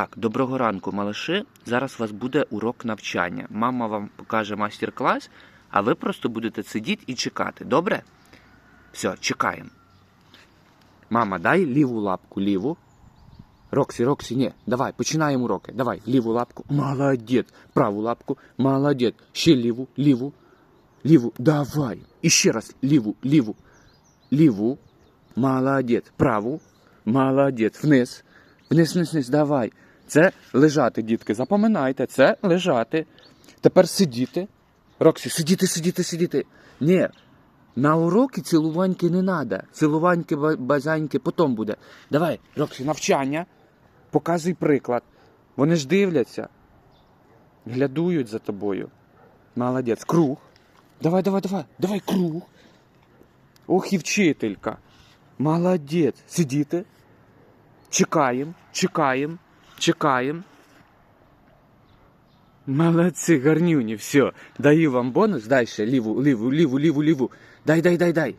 Так, доброго ранку, малыши. Зараз у вас буде урок навчання. Мама вам покаже майстер-клас, а ви просто будете сидіти і чекати. Добре? Все, чекаємо. Мама, дай ліву лапку, ліву. Роксі, Роксі, ні, давай, починаємо уроки. Давай, ліву лапку. Молодець. Праву лапку. Молодець. Ще ліву, ліву, ліву. Давай. І ще раз ліву, ліву, ліву. Молодець. Праву. Молодець. Вниз. Вниз, вниз, вниз, давай. Це лежати, дітки. Запам'ятайте, це лежати. Тепер сидіти. Роксі, сидіти, сидіти, сидіти. Ні. На уроки цілуваньки не треба. Цілуваньки, базаньки потім буде. Давай, Роксі, навчання. Показуй приклад. Вони ж дивляться. Глядують за тобою. Молодець. Круг. Давай, давай, давай. Давай круг. Ох і вчителька. Молодець. Сидіти. Чекаємо, чекаємо, чекаємо. Молодці, гарнюні, все. Даю вам бонус. Дай ще ліву, ліву, ліву, ліву, ліву. Дай, дай, дай, дай.